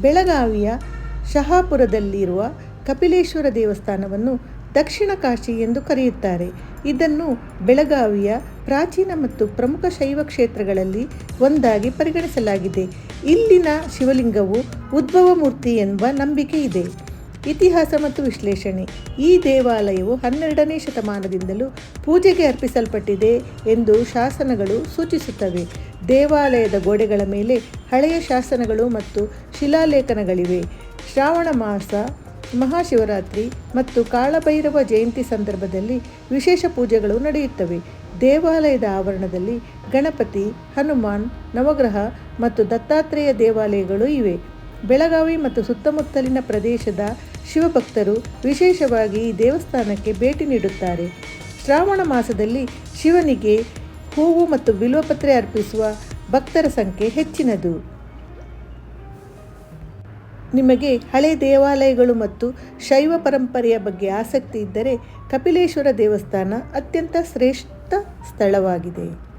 ಬೆಳಗಾವಿಯ ಶಹಾಪುರದಲ್ಲಿರುವ ಕಪಿಲೇಶ್ವರ ದೇವಸ್ಥಾನವನ್ನು ದಕ್ಷಿಣ ಕಾಶಿ ಎಂದು ಕರೆಯುತ್ತಾರೆ. ಇದನ್ನು ಬೆಳಗಾವಿಯ ಪ್ರಾಚೀನ ಮತ್ತು ಪ್ರಮುಖ ಶೈವ ಕ್ಷೇತ್ರಗಳಲ್ಲಿ ಒಂದಾಗಿ ಪರಿಗಣಿಸಲಾಗಿದೆ. ಇಲ್ಲಿನ ಶಿವಲಿಂಗವು ಉದ್ಭವ ಮೂರ್ತಿ ಎಂಬ ನಂಬಿಕೆ ಇದೆ. ಇತಿಹಾಸ ಮತ್ತು ವಿಶ್ಲೇಷಣೆ. ಈ ದೇವಾಲಯವು ಹನ್ನೆರಡನೇ ಶತಮಾನದಿಂದಲೂ ಪೂಜೆಗೆ ಅರ್ಪಿಸಲ್ಪಟ್ಟಿದೆ ಎಂದು ಶಾಸನಗಳು ಸೂಚಿಸುತ್ತವೆ. ದೇವಾಲಯದ ಗೋಡೆಗಳ ಮೇಲೆ ಹಳೆಯ ಶಾಸನಗಳು ಮತ್ತು ಶಿಲಾಲೇಖನಗಳಿವೆ. ಶ್ರಾವಣ ಮಾಸ, ಮಹಾಶಿವರಾತ್ರಿ ಮತ್ತು ಕಾಳಭೈರವ ಜಯಂತಿ ಸಂದರ್ಭದಲ್ಲಿ ವಿಶೇಷ ಪೂಜೆಗಳು ನಡೆಯುತ್ತವೆ. ದೇವಾಲಯದ ಆವರಣದಲ್ಲಿ ಗಣಪತಿ, ಹನುಮಾನ್, ನವಗ್ರಹ ಮತ್ತು ದತ್ತಾತ್ರೇಯ ದೇವಾಲಯಗಳು ಇವೆ. ಬೆಳಗಾವಿ ಮತ್ತು ಸುತ್ತಮುತ್ತಲಿನ ಪ್ರದೇಶದ ಶಿವಭಕ್ತರು ವಿಶೇಷವಾಗಿ ಈ ದೇವಸ್ಥಾನಕ್ಕೆ ಭೇಟಿ ನೀಡುತ್ತಾರೆ. ಶ್ರಾವಣ ಮಾಸದಲ್ಲಿ ಶಿವನಿಗೆ ಹೂವು ಮತ್ತು ಬಿಲ್ವಪತ್ರೆ ಅರ್ಪಿಸುವ ಭಕ್ತರ ಸಂಖ್ಯೆ ಹೆಚ್ಚಿನದು. ನಿಮಗೆ ಹಳೆ ದೇವಾಲಯಗಳು ಮತ್ತು ಶೈವ ಪರಂಪರೆಯ ಬಗ್ಗೆ ಆಸಕ್ತಿ ಇದ್ದರೆ ಕಪಿಲೇಶ್ವರ ದೇವಸ್ಥಾನ ಅತ್ಯಂತ ಶ್ರೇಷ್ಠ ಸ್ಥಳವಾಗಿದೆ.